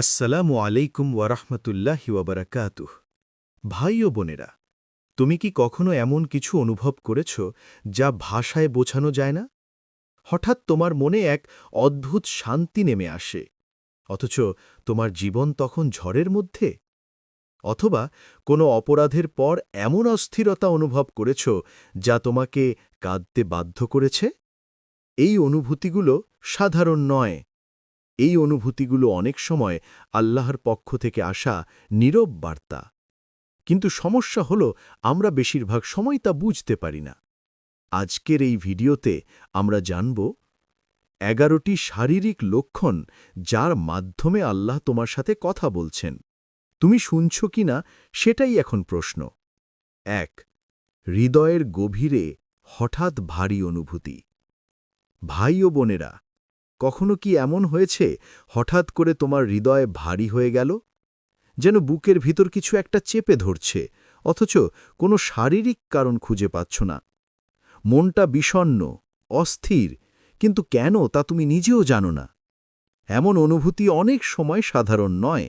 আসসালামু আলাইকুম ওয়ারহমতুল্লাহি ওয়াবারাকাতুহ ভাই ও বোনেরা, তুমি কি কখনো এমন কিছু অনুভব করেছ যা ভাষায় বোঝানো যায় না? হঠাৎ তোমার মনে এক অদ্ভুত শান্তি নেমে আসে, অথচ তোমার জীবন তখন ঝড়ের মধ্যে? অথবা কোনো অপরাধের পর এমন অস্থিরতা অনুভব করেছ যা তোমাকে কাঁদতে বাধ্য করেছে? এই অনুভূতিগুলো সাধারণ নয় এই অনুভূতিগুলো অনেক সময় আল্লাহর পক্ষ থেকে আসা নীরব বার্তা। কিন্তু সমস্যা হল, আমরা বেশিরভাগ সময় তা বুঝতে পারি না। আজকের এই ভিডিওতে আমরা জানব, এগারোটি শারীরিক লক্ষণ যার মাধ্যমে আল্লাহ তোমার সাথে কথা বলছেন। তুমি শুনছ কি না, সেটাই এখন প্রশ্ন। এক, হৃদয়ের গভীরে হঠাৎ ভারী অনুভূতি। ভাই ও বোনেরা কখনো কি এমন হয়েছে, হঠাৎ করে তোমার হৃদয় ভারী হয়ে গেল? যেন বুকের ভিতর কিছু একটা চেপে ধরছে, অথচ কোনো শারীরিক কারণ খুঁজে পাচ্ছ না। মনটা বিষণ্ন অস্থির, কিন্তু কেন তা তুমি নিজেও জানো না। এমন অনুভূতি অনেক সময় সাধারণ নয়।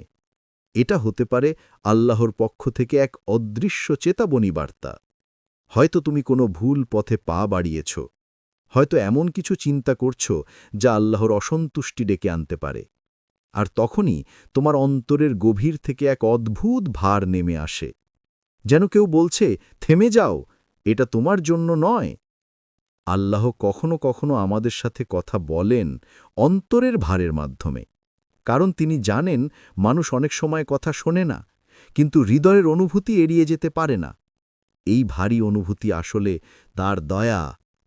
এটা হতে পারে আল্লাহর পক্ষ থেকে এক অদৃশ্য চেতাবনী বার্তা। হয়তো তুমি কোনো ভুল পথে পা বাড়িয়েছ। হয়তো এমন কিছু চিন্তা করছ যা আল্লাহর অসন্তুষ্টি ডেকে আনতে পারে। আর তখনই তোমার অন্তরের গভীর থেকে এক অদ্ভুত ভার নেমে আসে। যেন কেউ বলছে, থেমে যাও, এটা তোমার জন্য নয়। আল্লাহ কখনো কখনো আমাদের সাথে কথা বলেন অন্তরের ভারের মাধ্যমে। কারণ তিনি জানেন মানুষ অনেক সময় কথা শোনে না, কিন্তু হৃদয়ের অনুভূতি এড়িয়ে যেতে পারে না। এই ভারী অনুভূতি আসলে তার দয়া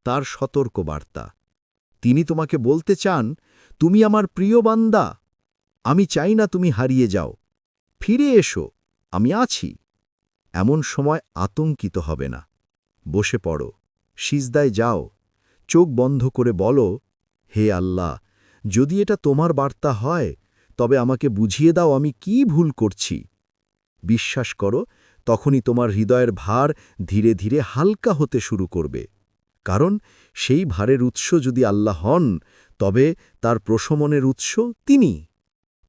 তার সতর্ক বার্তা তিনি তোমাকে বলতে চান, তুমি আমার প্রিয় বান্দা। আমি চাই না তুমি হারিয়ে যাও। ফিরে এসো, আমি আছি। এমন সময় আতঙ্কিত হবে না। বসে পড়ো, সিজদায় যাও। চোখ বন্ধ করে বলো, হে আল্লাহ, যদি এটা তোমার বার্তা হয়, তবে আমাকে বুঝিয়ে দাও আমি কি ভুল করছি। বিশ্বাস করো, তখনই তোমার হৃদয়ের ভার ধীরে ধীরে হালকা হতে শুরু করবে। কারণ সেই ভারের উৎস যদি আল্লাহ হন, তবে তার প্রশমনের উৎস তিনি।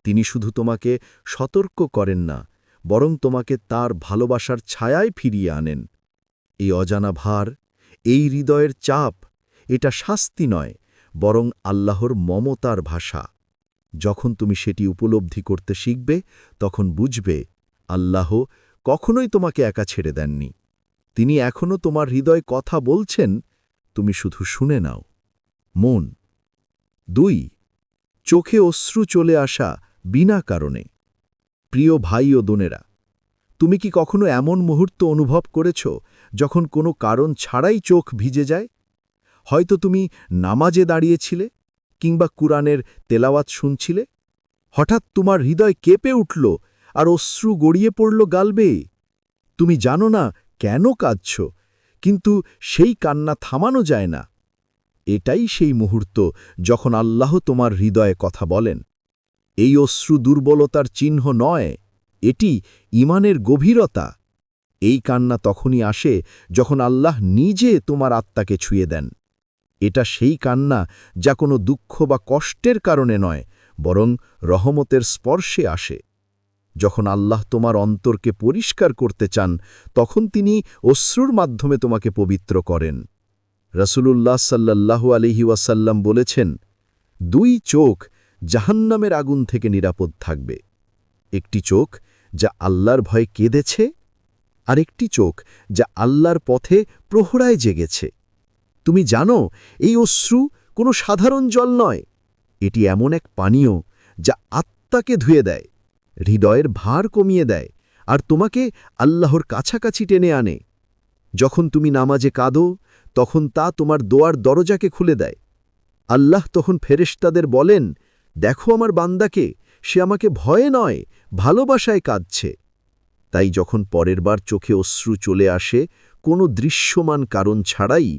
তিনি শুধু তোমাকে সতর্ক করেন না, বরং তোমাকে তার ভালোবাসার ছায়ায় ফিরিয়ে আনেন। এই অজানা ভার, এই হৃদয়ের চাপ, এটা শাস্তি নয়, বরং আল্লাহর মমতার ভাষা। যখন তুমি সেটি উপলব্ধি করতে শিখবে, তখন বুঝবে, আল্লাহ কখনোই তোমাকে একা ছেড়ে দেননি। তিনি এখনও তোমার হৃদয় কথা বলছেন তুমি শুধু শুনে নাও। মন। দুই, চোখে অশ্রু চলে আসা বিনা কারণে। প্রিয় ভাই ও দোনেরা তুমি কি কখনো এমন মুহূর্ত অনুভব করেছ যখন কোনো কারণ ছাড়াই চোখ ভিজে যায়? হয়তো তুমি নামাজে দাঁড়িয়েছিলে কিংবা কুরআনের তেলাওয়াত শুনছিলে? হঠাৎ তোমার হৃদয় কেঁপে উঠল আর অশ্রু গড়িয়ে পড়ল গালবে। তুমি জানো না কেন কাঁদছ? কিন্তু সেই কান্না থামানো যায় না। এটাই সেই মুহূর্ত যখন আল্লাহ তোমার হৃদয়ে কথা বলেন। এই অশ্রু দুর্বলতার চিহ্ন নয়, এটি ইমানের গভীরতা। এই কান্না তখনই আসে যখন আল্লাহ নিজে তোমার আত্মাকে ছুঁয়ে দেন। এটা সেই কান্না যা কোনো দুঃখ বা কষ্টের কারণে নয়, বরং রহমতের স্পর্শে আসে। যখন আল্লাহ তোমার অন্তরকে পরিষ্কার করতে চান, তখন তিনি অশ্রুর মাধ্যমে তোমাকে পবিত্র করেন। রসুলুল্লাহ সাল্লাল্লাহু আলহি ওয়াসাল্লাম বলেছেন, দুই চোখ জাহান্নামের আগুন থেকে নিরাপদ থাকবে। একটি চোখ যা আল্লাহর ভয়ে কেঁদেছে আর একটি চোখ যা আল্লাহর পথে প্রহরায় জেগেছে। তুমি জানো, এই অশ্রু কোনো সাধারণ জল নয়, এটি এমন এক পানীয় যা আত্মাকে ধুয়ে দেয়। হৃদয়ের ভার কমিয়ে দেয় আর তোমাকে আল্লাহর কাছাকাছি টেনে আনে। যখন তুমি নামাজে কাঁদো, তখন তা তোমার দোয়ার দরজাকে খুলে দেয়। আল্লাহ তখন ফেরেশতাদের বলেন, দেখো আমার বান্দাকে, সে আমাকে ভয়ে নয়, ভালোবাসায় কাঁদছে। তাই যখন পরের বার চোখে অশ্রু চলে আসে, কোনো দৃশ্যমান কারণ ছাড়াই,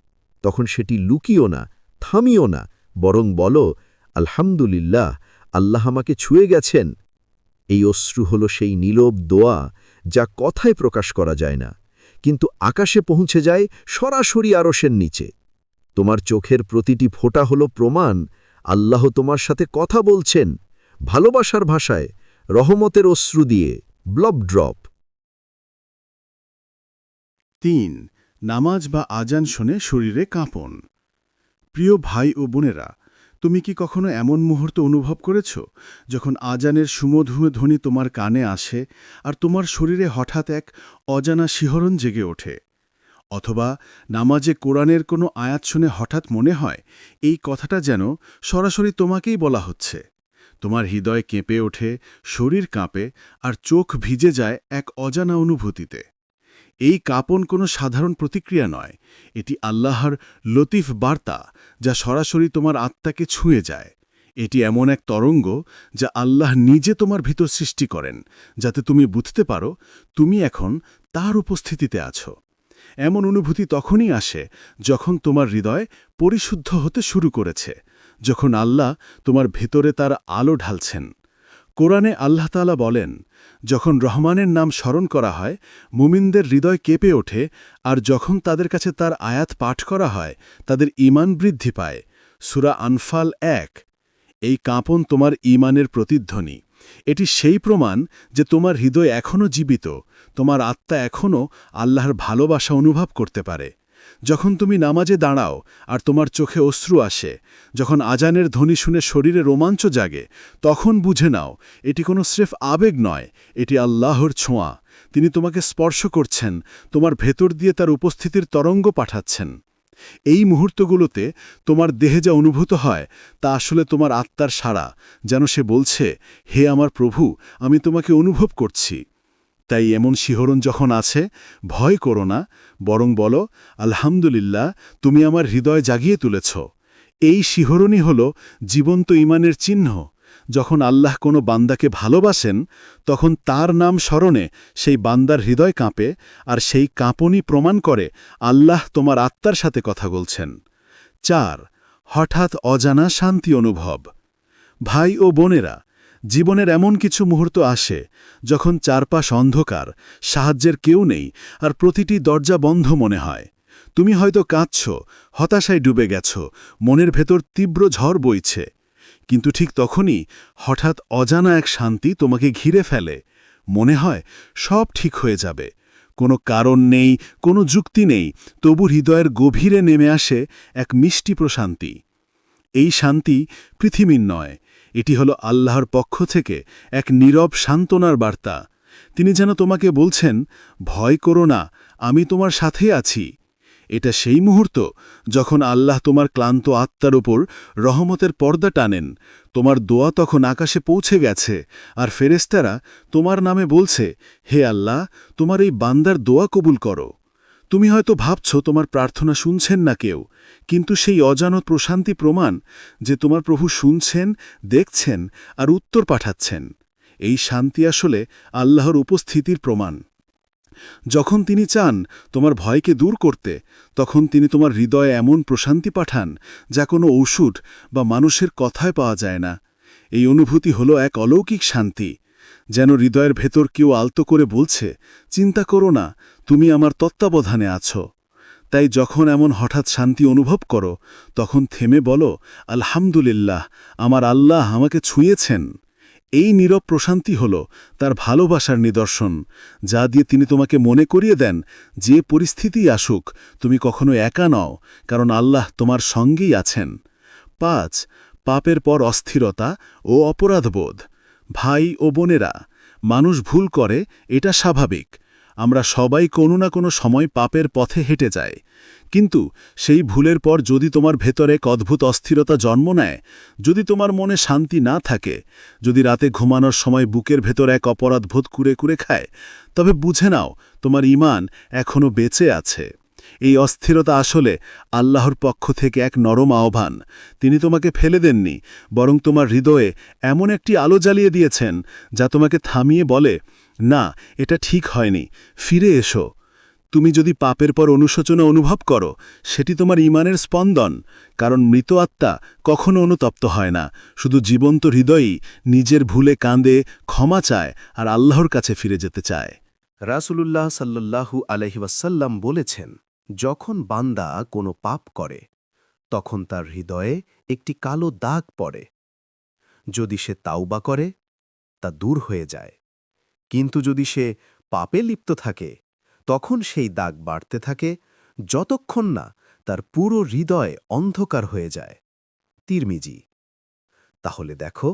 তখন সেটি লুকিও না, থামিও না, বরং বলো, আলহামদুলিল্লাহ, আল্লাহ আমাকে ছুঁয়ে গেছেন এই অশ্রু হল সেই নীলব দোয়া যা কথায় প্রকাশ করা যায় না, কিন্তু আকাশে পৌঁছে যায় সরাসরি আরসের নিচে। তোমার চোখের প্রতিটি ফোঁটা হল প্রমাণ, আল্লাহ তোমার সাথে কথা বলছেন, ভালোবাসার ভাষায়, রহমতের অশ্রু দিয়ে, ব্লব ড্রপ। তিন, নামাজ বা আজান শুনে শরীরে কাঁপন। প্রিয় ভাই ও বোনেরা তুমি কি কখনো এমন মুহূর্ত অনুভব করেছ, যখন আজানের সুমধুমে ধ্বনি তোমার কানে আসে আর তোমার শরীরে হঠাৎ এক অজানা শিহরণ জেগে ওঠে? অথবা নামাজে কোরআনের কোনো আয়াত শুনে হঠাৎ মনে হয়, এই কথাটা যেন সরাসরি তোমাকেই বলা হচ্ছে। তোমার হৃদয় কেঁপে ওঠে, শরীর কাঁপে আর চোখ ভিজে যায় এক অজানা অনুভূতিতে। এই কাঁপন কোনো সাধারণ প্রতিক্রিয়া নয়। এটি আল্লাহর লতিফ বার্তা যা সরাসরি তোমার আত্মাকে ছুঁয়ে যায়। এটি এমন এক তরঙ্গ যা আল্লাহ নিজে তোমার ভিতর সৃষ্টি করেন, যাতে তুমি বুঝতে পারো তুমি এখন তার উপস্থিতিতে আছো। এমন অনুভূতি তখনই আসে যখন তোমার হৃদয় পরিশুদ্ধ হতে শুরু করেছে, যখন আল্লাহ তোমার ভেতরে তার আলো ঢালছেন। কোরআনে আল্লাহ তাআলা বলেন, যখন রহমানের নাম স্মরণ করা হয়, মুমিনদের হৃদয় কেঁপে ওঠে, আর যখন তাদের কাছে তার আয়াত পাঠ করা হয়, তাদের ঈমান বৃদ্ধি পায়। সুরা আনফাল এক, এই কাঁপন তোমার ঈমানের প্রতিধ্বনি। এটি সেই প্রমাণ যে তোমার হৃদয় এখনও জীবিত, তোমার আত্মা এখনও আল্লাহর ভালোবাসা অনুভব করতে পারে। যখন তুমি নামাজে দাঁড়াও আর তোমার চোখে অশ্রু আসে, যখন আজানের ধ্বনি শুনে শরীরে রোমাঞ্চ জাগে, তখন বুঝে নাও, এটি কোনো স্রেফ আবেগ নয়, এটি আল্লাহর ছোঁয়া। তিনি তোমাকে স্পর্শ করছেন, তোমার ভেতর দিয়ে তার উপস্থিতির তরঙ্গ পাঠাচ্ছেন। এই মুহূর্তগুলোতে তোমার দেহে যা অনুভূত হয়, তা আসলে তোমার আত্মার সাড়া, যেন সে বলছে, হে আমার প্রভু, আমি তোমাকে অনুভব করছি। তাই এমন শিহরণ যখন আছে, ভয় করো না, বরং বলো, আলহামদুলিল্লাহ, তুমি আমার হৃদয় জাগিয়ে তুলেছ। এই শিহরণই হল জীবন্ত ইমানের চিহ্ন। যখন আল্লাহ কোনো বান্দাকে ভালোবাসেন, তখন তার নাম স্মরণে সেই বান্দার হৃদয় কাঁপে, আর সেই কাঁপনই প্রমাণ করে আল্লাহ তোমার আত্মার সাথে কথা বলছেন। চার, হঠাৎ অজানা শান্তি অনুভব। ভাই ও বোনেরা জীবনের এমন কিছু মুহূর্ত আসে যখন চারপাশ অন্ধকার, সাহায্যের কেউ নেই আর প্রতিটি দরজা বন্ধ মনে হয়। তুমি হয়তো কাঁদছ, হতাশায় ডুবে গেছ, মনের ভেতর তীব্র ঝড় বইছে। কিন্তু ঠিক তখনই হঠাৎ অজানা এক শান্তি তোমাকে ঘিরে ফেলে। মনে হয় সব ঠিক হয়ে যাবে। কোনো কারণ নেই, কোনো যুক্তি নেই, তবু হৃদয়ের গভীরে নেমে আসে এক মিষ্টি প্রশান্তি। এই শান্তি পৃথিবীর নয় এটি হল আল্লাহর পক্ষ থেকে এক নীরব সান্ত্বনার বার্তা। তিনি যেন তোমাকে বলছেন, ভয় করো না, আমি তোমার সাথে আছি। এটা সেই মুহূর্ত যখন আল্লাহ তোমার ক্লান্ত আত্মার ওপর রহমতের পর্দা টানেন। তোমার দোয়া তখন আকাশে পৌঁছে গেছে আর ফেরেস্তারা তোমার নামে বলছে, হে আল্লাহ, তোমার এই বান্দার দোয়া কবুল করো। তুমি হয়তো ভাবছ তোমার প্রার্থনা শুনছেন না কেউ, কিন্তু সেই অজানত প্রশান্তি প্রমাণ যে তোমার প্রভু শুনছেন, দেখছেন আর উত্তর পাঠাচ্ছেন। এই শান্তি আসলে আল্লাহর উপস্থিতির প্রমাণ। যখন তিনি চান তোমার ভয়কে দূর করতে, তখন তিনি তোমার হৃদয়ে এমন প্রশান্তি পাঠান যা কোনো ঔষধ বা মানুষের কথায় পাওয়া যায় না। এই অনুভূতি হল এক অলৌকিক শান্তি, যেন হৃদয়ের ভেতর কেউ আলতো করে বলছে, চিন্তা করো না তুমি আমার তত্ত্বাবধানে আছো। তাই যখন এমন হঠাৎ শান্তি অনুভব করো, তখন থেমে বলো, আলহামদুলিল্লাহ, আমার আল্লাহ আমাকে ছুঁয়েছেন। এই নীরব প্রশান্তি হল তার ভালোবাসার নিদর্শন, যা দিয়ে তিনি তোমাকে মনে করিয়ে দেন, যে পরিস্থিতি আসুক, তুমি কখনো একা নও, কারণ আল্লাহ তোমার সঙ্গেই আছেন। পাঁচ, পাপের পর অস্থিরতা ও অপরাধবোধ। ভাই ও বোনেরা, মানুষ ভুল করে, এটা স্বাভাবিক। আমরা সবাই কোনো না কোনো সময় পাপের পথে হেঁটে যাই। কিন্তু সেই ভুলের পর যদি তোমার ভেতরে অদ্ভুত অস্থিরতা জন্ম নেয়, যদি তোমার মনে শান্তি না থাকে, যদি রাতে ঘুমানোর সময় বুকের ভেতর এক অপরাধবোধ কুরে কুরে খায়, তবে বুঝে নাও তোমার ইমান এখনও বেঁচে আছে। এই অস্থিরতা আসলে আল্লাহর পক্ষ থেকে এক নরম আহ্বান। তিনি তোমাকে ফেলে দেননি, বরং তোমার হৃদয়ে এমন একটি আলো জ্বালিয়ে দিয়েছেন, যা তোমাকে থামিয়ে বলে না, এটা ঠিক হয়নি। ফিরে এসো। তুমি যদি পাপের পর অনুশোচনা অনুভব করো, সেটি তোমার ইমানের স্পন্দন, কারণ মৃত আত্মা কখনো অনুতপ্ত হয় না। শুধু জীবন্ত হৃদয়ই নিজের ভুলে কাঁদে, ক্ষমা চায় আর আল্লাহর কাছে ফিরে যেতে চায়। রাসূলুল্লাহ সাল্লাল্লাহু আলহিবাসাল্লাম বলেছেন, যখন বান্দা কোনো পাপ করে, তখন তার হৃদয়ে একটি কালো দাগ পড়ে। যদি সে তাওবা করে, তা দূর হয়ে যায়। কিন্তু যদি সে পাপে লিপ্ত থাকে, তখন সেই দাগ বাড়তে থাকে যতক্ষণ না তার পুরো হৃদয় অন্ধকার হয়ে যায়। তিরমিজি, তাহলে দেখো,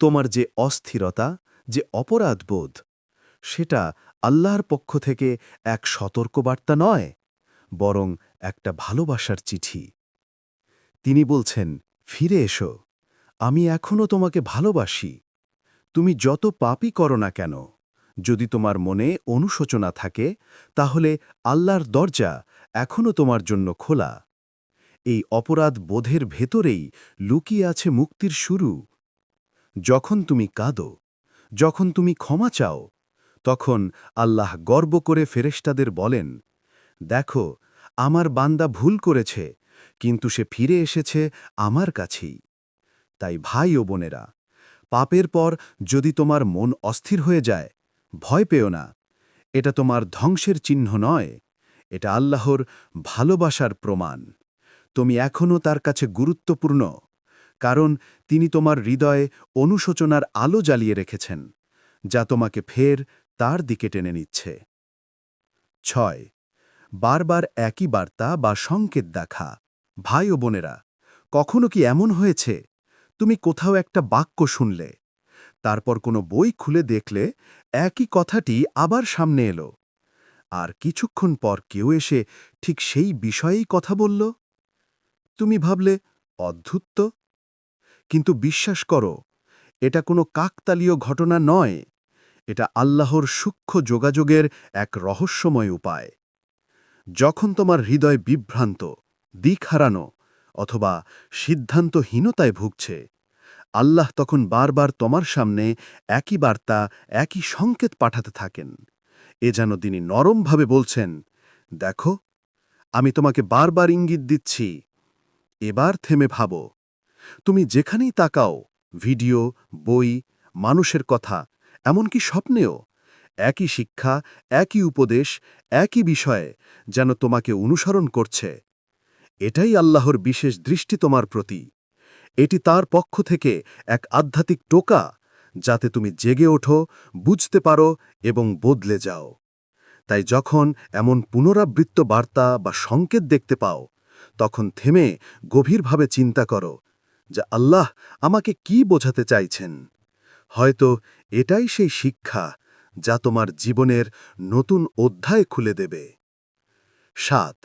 তোমার যে অস্থিরতা, যে অপরাধবোধ, সেটা আল্লাহর পক্ষ থেকে এক সতর্কবার্তা নয়, বরং একটা ভালোবাসার চিঠি। তিনি বলছেন, ফিরে এসো, আমি এখনও তোমাকে ভালোবাসি। তুমি যত পাপই করো না কেন, যদি তোমার মনে অনুশোচনা থাকে, তাহলে আল্লাহর দরজা এখনও তোমার জন্য খোলা। এই অপরাধ বোধের ভেতরেই লুকিয়ে আছে মুক্তির শুরু। যখন তুমি কাঁদো, যখন তুমি ক্ষমা চাও, তখন আল্লাহ গর্ব করে ফেরেশতাদের বলেন, দেখো, আমার বান্দা ভুল করেছে, কিন্তু সে ফিরে এসেছে আমার কাছেই। তাই ভাই ও বোনেরা পাপের পর যদি তোমার মন অস্থির হয়ে যায়, ভয় পেও না। এটা তোমার ধ্বংসের চিহ্ন নয়, এটা আল্লাহর ভালোবাসার প্রমাণ। তুমি এখনও তার কাছে গুরুত্বপূর্ণ, কারণ তিনি তোমার হৃদয়ে অনুশোচনার আলো জ্বালিয়ে রেখেছেন, যা তোমাকে ফের তার দিকে টেনে নিচ্ছে। ছয়, বারবার একই বার্তা বা সংকেত দেখা। ভাই ও বোনেরা, কখনো কি এমন হয়েছে তুমি কোথাও একটা বাক্য শুনলে। তারপর কোনো বই খুলে দেখলে একই কথাটি আবার সামনে এলো। আর কিছুক্ষণ পর কেউ এসে ঠিক সেই বিষয়েই কথা বলল। তুমি ভাবলে, অদ্ভুত কিন্তু বিশ্বাস করো, এটা কোনো কাকতালীয় ঘটনা নয়। এটা আল্লাহর সূক্ষ্ম যোগাযোগের এক রহস্যময় উপায়। যখন তোমার হৃদয় বিভ্রান্ত, দিক হারানো অথবা সিদ্ধান্তহীনতায় ভুগছে। আল্লাহ তখন বারবার তোমার সামনে একই বার্তা, একই সংকেত পাঠাতে থাকেন। এ যেন তিনি নরমভাবে বলছেন, দেখো, আমি তোমাকে বারবার ইঙ্গিত দিচ্ছি। এবার থেমে ভাবো। তুমি যেখানেই তাকাও, ভিডিও, বই, মানুষের কথা, এমনকি স্বপ্নেও, একই শিক্ষা, একই উপদেশ, একই বিষয়ে যেন তোমাকে অনুসরণ করছে। এটাই আল্লাহর বিশেষ দৃষ্টি তোমার প্রতি। এটি তার পক্ষ থেকে এক আধ্যাত্মিক টোকা যাতে তুমি জেগে ওঠো, বুঝতে পারো এবং বদলে যাও। তাই যখন এমন পুনরাবৃত্ত বার্তা বা সংকেত দেখতে পাও, তখন থেমে গভীরভাবে চিন্তা করো যে আল্লাহ আমাকে কি বোঝাতে চাইছেন। হয়তো এটাই সেই শিক্ষা যা তোমার জীবনের নতুন অধ্যায় খুলে দেবে। সাত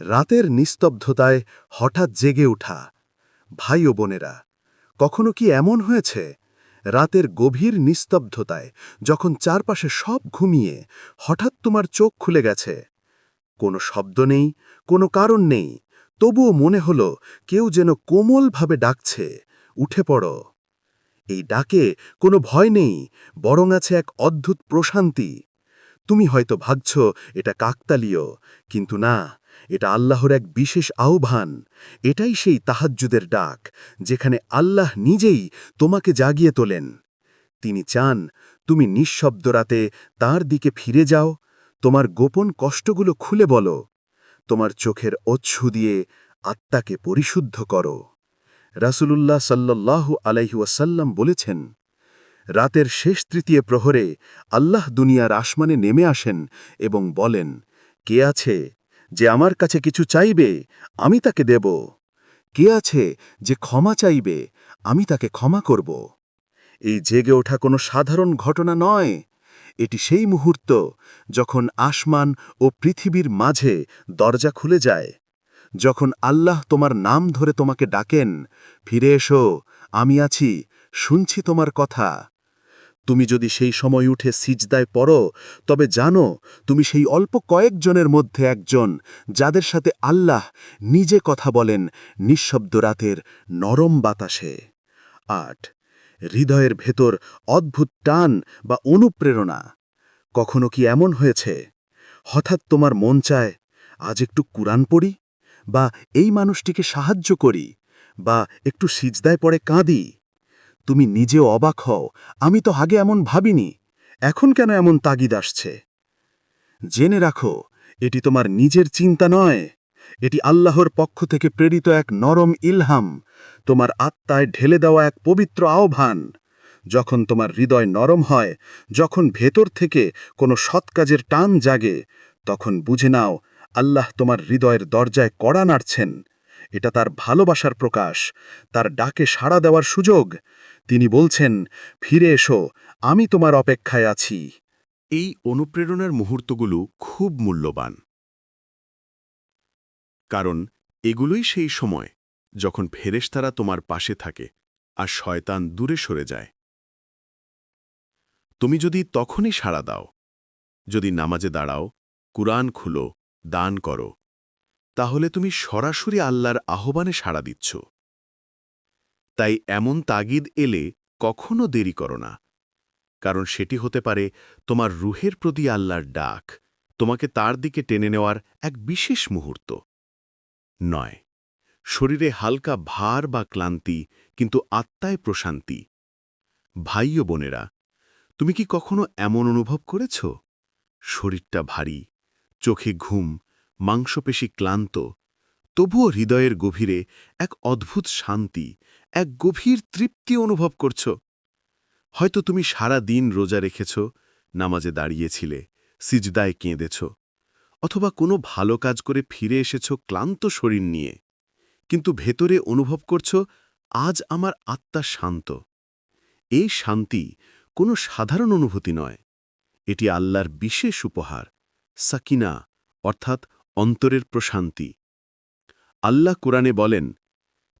রাতের নিস্তব্ধতায় হঠাৎ জেগে ওঠা ভাই ও বোনেরা, কখনো কি এমন হয়েছে? রাতের গভীর নিস্তব্ধতায় যখন চারপাশে সব ঘুমিয়ে হঠাৎ তোমার চোখ খুলে গেছে। কোনো শব্দ নেই, কোনো কারণ নেই, তবুও মনে হলো কেউ যেন কোমলভাবে ডাকছে, উঠে পড়ো। এই ডাকে কোনো ভয় নেই, বরং আছে এক অদ্ভুত প্রশান্তি। তুমি হয়তো ভাবছ, এটা কাকতালীয়, কিন্তু না এটা আল্লাহর এক বিশেষ আহ্বান। এটাই সেই তাহাজ্জুদের ডাক, যেখানে আল্লাহ নিজেই তোমাকে জাগিয়ে তোলেন। তিনি চান, তুমি নিঃশব্দ রাতে তাঁর দিকে ফিরে যাও, তোমার গোপন কষ্টগুলো খুলে বলো, তোমার চোখের অচ্ছু দিয়ে আত্মাকে পরিশুদ্ধ করো। রাসূলুল্লাহ সাল্লাল্লাহু আলাইহি ওয়াসাল্লাম বলেছেন, রাতের শেষ তৃতীয় প্রহরে আল্লাহ দুনিয়ার আসমানে নেমে আসেন এবং বলেন, কে আছে যে আমার কাছে কিছু চাইবে, আমি তাকে দেব। কে আছে যে ক্ষমা চাইবে, আমি তাকে ক্ষমা করব। এই জেগে ওঠা কোনো সাধারণ ঘটনা নয়। এটি সেই মুহূর্ত যখন আসমান ও পৃথিবীর মাঝে দরজা খুলে যায়। যখন আল্লাহ তোমার নাম ধরে তোমাকে ডাকেন, ফিরে এসো, আমি আছি, শুনছি তোমার কথা। তুমি যদি সেই সময় উঠে সিজদায় পড়ো, তবে জানো তুমি সেই অল্প কয়েকজনের মধ্যে একজন যাদের সাথে আল্লাহ নিজে কথা বলেন নিঃশব্দ রাতের নরম বাতাসে। আট, হৃদয়ের ভেতর অদ্ভুত টান বা অনুপ্রেরণা কখনো কি এমন হয়েছে? হঠাৎ তোমার মন চায়, আজ একটু কুরআন পড়ি বা এই মানুষটিকে সাহায্য করি বা একটু সিজদায় পড়ে কাঁদি। তুমি নিজেও অবাক হও, আমি তো আগে এমন ভাবিনি। এখন কেন এমন তাগিদ আসছে? জেনে রাখো, এটি তোমার নিজের চিন্তা নয়। এটি আল্লাহর পক্ষ থেকে প্রেরিত এক নরম ইলহাম, তোমার আত্মায় ঢেলে দেওয়া এক পবিত্র আহ্বান। যখন তোমার হৃদয় নরম হয়, যখন ভেতর থেকে কোনো সৎ কাজের টান জাগে, তখন বুঝে নাও, আল্লাহ তোমার হৃদয়ের দরজায় কড়া নাড়ছেন। এটা তার ভালোবাসার প্রকাশ, তার ডাকে সাড়া দেওয়ার সুযোগ তিনি বলছেন, ফিরে এসো, আমি তোমার অপেক্ষায় আছি। এই অনুপ্রেরণার মুহূর্তগুলো খুব মূল্যবান। কারণ এগুলোই সেই সময় যখন ফেরেশতারা তোমার পাশে থাকে আর শয়তান দূরে সরে যায়। তুমি যদি তখনই সাড়া দাও, যদি নামাজে দাঁড়াও, কুরআন খুলো, দান করো, তাহলে তুমি সরাসরি আল্লাহর আহ্বানে সাড়া দিচ্ছ। তাই এমন তাগিদ এলে কখনো দেরি করো না। কারণ সেটি হতে পারে তোমার রুহের প্রতি আল্লাহর ডাক, তোমাকে তার দিকে টেনে নেওয়ার এক বিশেষ মুহূর্ত। নয়, শরীরে হালকা ভার বা ক্লান্তি, কিন্তু আত্মায় প্রশান্তি। ভাই ও বোনেরা, তুমি কি কখনো এমন অনুভব করেছ? শরীরটা ভারী, চোখে ঘুম, মাংসপেশি ক্লান্ত, তবুও হৃদয়ের গভীরে এক অদ্ভুত শান্তি এক গভীর তৃপ্তি অনুভব করছ। হয়তো তুমি সারা দিন রোজা রেখেছ, নামাজে দাঁড়িয়েছিলে, সিজদায় কেঁদেছ, অথবা কোনো ভালো কাজ করে ফিরে এসেছ ক্লান্ত শরীর নিয়ে। কিন্তু ভেতরে অনুভব করছ, আজ আমার আত্মা শান্ত। এই শান্তি কোনো সাধারণ অনুভূতি নয়। এটি আল্লাহর বিশেষ উপহার, সাকিনা, অর্থাৎ অন্তরের প্রশান্তি। আল্লাহ কোরআনে বলেন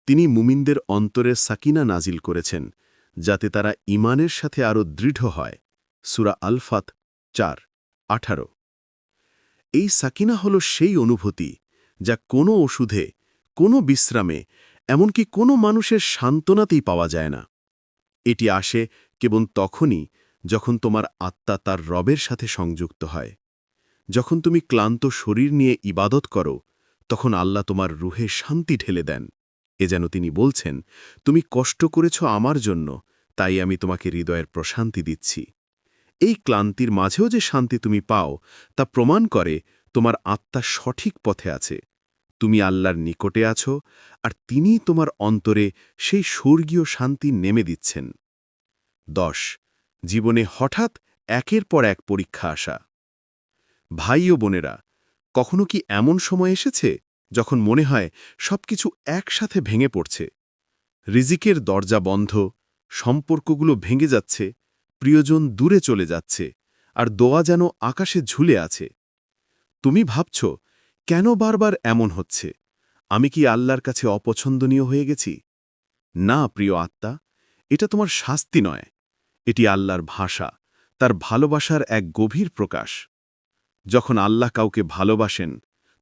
তিনি মুমিনদের অন্তরে সাকিনা নাজিল করেছেন, যাতে তারা ইমানের সাথে আরও দৃঢ় হয়। সুরা আলফাত চার, আঠারো। এই সাকিনা হল সেই অনুভূতি যা কোনো ওষুধে, কোনো বিশ্রামে, এমনকি কোনো মানুষের সান্ত্বনাতেই পাওয়া যায় না। এটি আসে কেবল তখনই যখন তোমার আত্মা তার রবের সাথে সংযুক্ত হয়। যখন তুমি ক্লান্ত শরীর নিয়ে ইবাদত করো, তখন আল্লাহ তোমার রুহে শান্তি ঢেলে দেন। এ যেন তিনি বলছেন, তুমি কষ্ট করেছ আমার জন্য, তাই আমি তোমাকে হৃদয়ের প্রশান্তি দিচ্ছি। এই ক্লান্তির মাঝেও যে শান্তি তুমি পাও, তা প্রমাণ করে তোমার আত্মা সঠিক পথে আছে। তুমি আল্লাহর নিকটে আছো, আর তিনি তোমার অন্তরে সেই স্বর্গীয় শান্তি নেমে দিচ্ছেন। দশ, জীবনে হঠাৎ একের পর এক পরীক্ষা আসা। ভাই ও বোনেরা, কখনো কি এমন সময় এসেছে যখন মনে হয় সবকিছু একসাথে ভেঙে পড়ছে, রিজিকের দরজা বন্ধ, সম্পর্কগুলো ভেঙে যাচ্ছে, প্রিয়জন দূরে চলে যাচ্ছে, আর দোয়া যেন আকাশে ঝুলে আছে। তুমি ভাবছ, কেন বারবার এমন হচ্ছে? আমি কি আল্লাহর কাছে অপছন্দনীয় হয়ে গেছি? না, প্রিয় আত্মা, এটা তোমার শাস্তি নয়। এটি আল্লাহর ভাষা, তার ভালোবাসার এক গভীর প্রকাশ। যখন আল্লাহ কাউকে ভালোবাসেন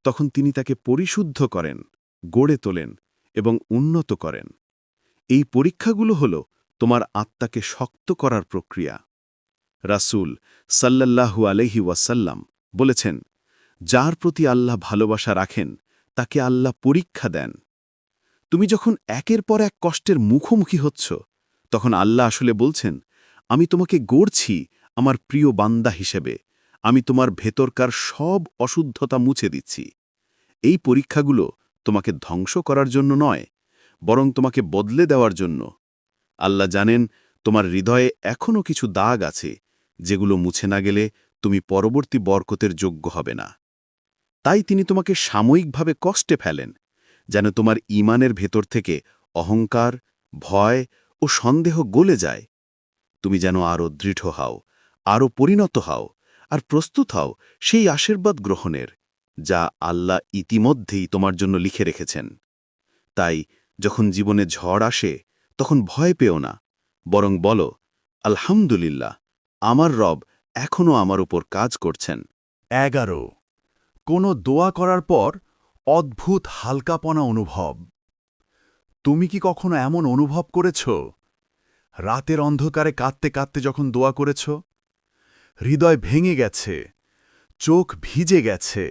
তখন তিনি তাকে পরিশুদ্ধ করেন, গড়ে তোলেন এবং উন্নত করেন। এই পরীক্ষাগুলো হল তোমার আত্মাকে শক্ত করার প্রক্রিয়া। রাসূল সাল্লাল্লাহু আলহি ওয়াসাল্লাম বলেছেন, যার প্রতি আল্লাহ ভালোবাসা রাখেন, তাকে আল্লাহ পরীক্ষা দেন। তুমি যখন একের পর এক কষ্টের মুখোমুখি হচ্ছ, তখন আল্লাহ আসলে বলছেন, আমি তোমাকে গড়ছি আমার প্রিয় বান্দা হিসেবে। আমি তোমার ভেতরকার সব অশুদ্ধতা মুছে দিচ্ছি। এই পরীক্ষাগুলো তোমাকে ধ্বংস করার জন্য নয়, বরং তোমাকে বদলে দেওয়ার জন্য। আল্লাহ জানেন, তোমার হৃদয়ে এখনও কিছু দাগ আছে, যেগুলো মুছে না গেলে তুমি পরবর্তী বরকতের যোগ্য হবে না। তাই তিনি তোমাকে সাময়িকভাবে কষ্টে ফেলেন, যেন তোমার ইমানের ভেতর থেকে অহংকার, ভয় ও সন্দেহ গলে যায়। তুমি যেন আরও দৃঢ় হও, আরও পরিণত হও আর প্রস্তুত হও সেই আশীর্বাদ গ্রহণের, যা আল্লাহ ইতিমধ্যেই তোমার জন্য লিখে রেখেছেন। তাই যখন জীবনে ঝড় আসে, তখন ভয় পেও না, বরং বলো, আলহামদুলিল্লাহ, আমার রব এখনও আমার উপর কাজ করছেন। এগারো। কোনো দোয়া করার পর অদ্ভুত হালকাপনা অনুভব। তুমি কি কখনো এমন অনুভব করেছ? রাতের অন্ধকারে কাঁদতে কাঁদতে যখন দোয়া করেছ? হৃদয় ভেঙে গেছে, চোখ ভিজে গেছে।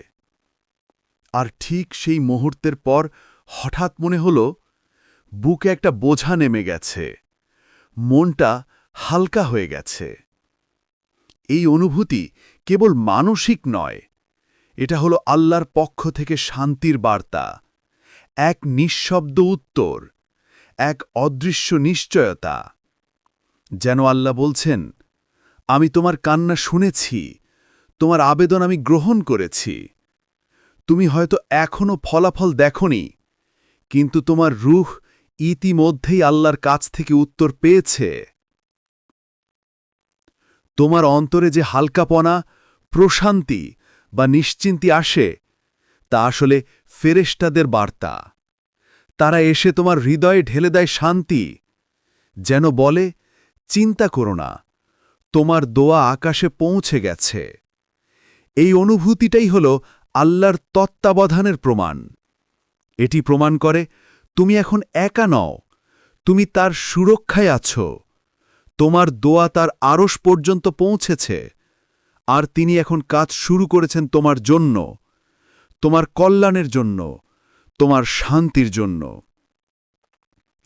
আর ঠিক সেই মুহূর্তের পর হঠাৎ মনে হল, বুকে একটা বোঝা নেমে গেছে, মনটা হালকা হয়ে গেছে। এই অনুভূতি কেবল মানসিক নয়, এটা হলো আল্লাহর পক্ষ থেকে শান্তির বার্তা, এক নিঃশব্দ উত্তর, এক অদৃশ্য নিশ্চয়তা। যেন আল্লাহ বলছেন আমি তোমার কান্না শুনেছি, তোমার আবেদন আমি গ্রহণ করেছি। তুমি হয়তো এখনও ফলাফল দেখনি, কিন্তু তোমার রুহ ইতিমধ্যেই আল্লাহর কাছ থেকে উত্তর পেয়েছে। তোমার অন্তরে যে হালকাপনা, প্রশান্তি বা নিশ্চিন্তি আসে, তা আসলে ফেরেশতাদের বার্তা। তারা এসে তোমার হৃদয়ে ঢেলে দেয় শান্তি, যেন বলে, চিন্তা করো না তোমার দোয়া আকাশে পৌঁছে গেছে। এই অনুভূতিটাই হল আল্লাহর তত্ত্বাবধানের প্রমাণ। এটি প্রমাণ করে তুমি এখন একা নও, তুমি তার সুরক্ষায় আছো, তোমার দোয়া তার আড়স পর্যন্ত পৌঁছেছে, আর তিনি এখন কাজ শুরু করেছেন তোমার জন্য, তোমার কল্যাণের জন্য, তোমার শান্তির জন্য।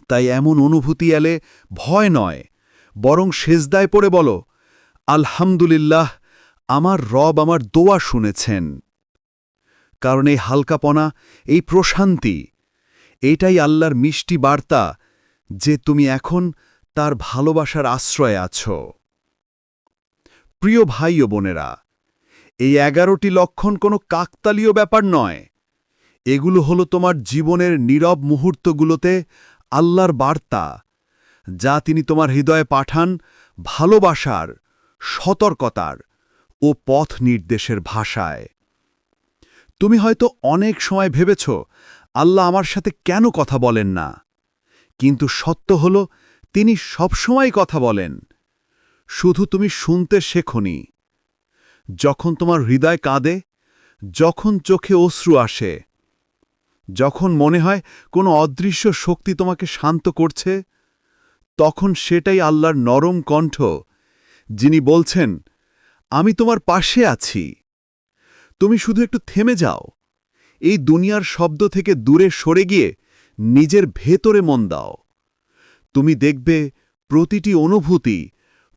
তাই এমন অনুভূতি এলে ভয় নয়, বরং সেজদায় পড়ে বলো আলহামদুলিল্লাহ, আমার রব আমার দোয়া শুনেছেন। কারণ এই হালকাপনা, এই প্রশান্তি, এটাই আল্লাহর মিষ্টি বার্তা যে তুমি এখন তার ভালোবাসার আশ্রয়ে আছো। প্রিয় ভাই ও বোনেরা, এই এগারোটি লক্ষণ কোনো কাকতালীয় ব্যাপার নয়। এগুলো হলো তোমার জীবনের নীরব মুহূর্তগুলোতে আল্লাহর বার্তা, যা তিনি তোমার হৃদয়ে পাঠান ভালোবাসার সতর্কতার ও পথ নির্দেশের ভাষায়। তুমি হয়তো অনেক সময় ভেবেছ, আল্লাহ আমার সাথে কেন কথা বলেন না? কিন্তু সত্য হল, তিনি সবসময় কথা বলেন। শুধু তুমি শুনতে শেখনি। যখন তোমার হৃদয় কাঁদে, যখন চোখে অশ্রু আসে, যখন মনে হয় কোনো অদৃশ্য শক্তি তোমাকে শান্ত করছে, তখন সেটাই আল্লাহর নরম কণ্ঠ যিনি বলছেন, আমি তোমার পাশে আছি। তুমি শুধু একটু থেমে যাও। এই দুনিয়ার শব্দ থেকে দূরে সরে গিয়ে নিজের ভেতরে মন দাও। তুমি দেখবে প্রতিটি অনুভূতি,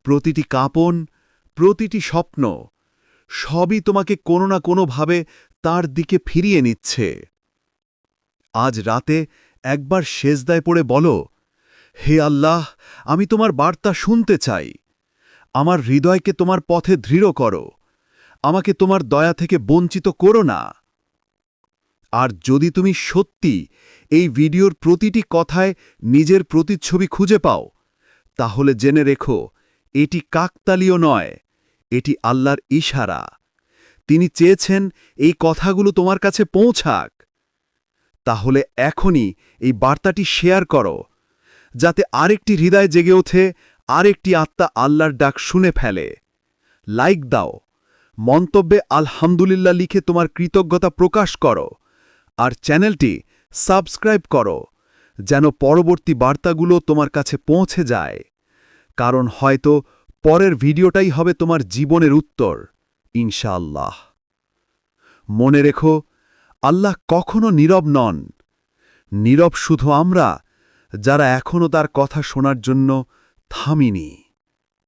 প্রতিটি কাঁপন, প্রতিটি স্বপ্ন সবই তোমাকে কোনো না কোনোভাবে তার দিকে ফিরিয়ে নিচ্ছে। আজ রাতে একবার সেজদায় পড়ে বলো, হে আল্লাহ, আমি তোমার বার্তা শুনতে চাই। আমার হৃদয়কে তোমার পথে দৃঢ় করো। আমাকে তোমার দয়া থেকে বঞ্চিত করো না। আর যদি তুমি সত্যি এই ভিডিওর প্রতিটি কথায় নিজের প্রতিচ্ছবি খুঁজে পাও, তাহলে জেনে রেখো, এটি কাকতালীয় নয়, এটি আল্লাহর ইশারা। তিনি চেয়েছেন এই কথাগুলো তোমার কাছে পৌঁছাক। তাহলে এখনই এই বার্তাটি শেয়ার করো, যাতে আরেকটি হৃদয় জেগে ওঠে আরেকটি আত্মা আল্লাহর ডাক শুনে ফেলে। লাইক দাও। মন্তব্যে আলহামদুলিল্লাহ লিখে তোমার কৃতজ্ঞতা প্রকাশ করো। আর চ্যানেলটি সাবস্ক্রাইব করো, যেন পরবর্তী বার্তাগুলো তোমার কাছে পৌঁছে যায়। কারণ হয়তো পরের ভিডিওটাই হবে তোমার জীবনের উত্তর, ইনশাআল্লাহ। মনে রেখো, আল্লাহ কখনো নীরব নন। নীরব শুধু আমরা, যারা এখনও তার কথা শোনার জন্য থামিনি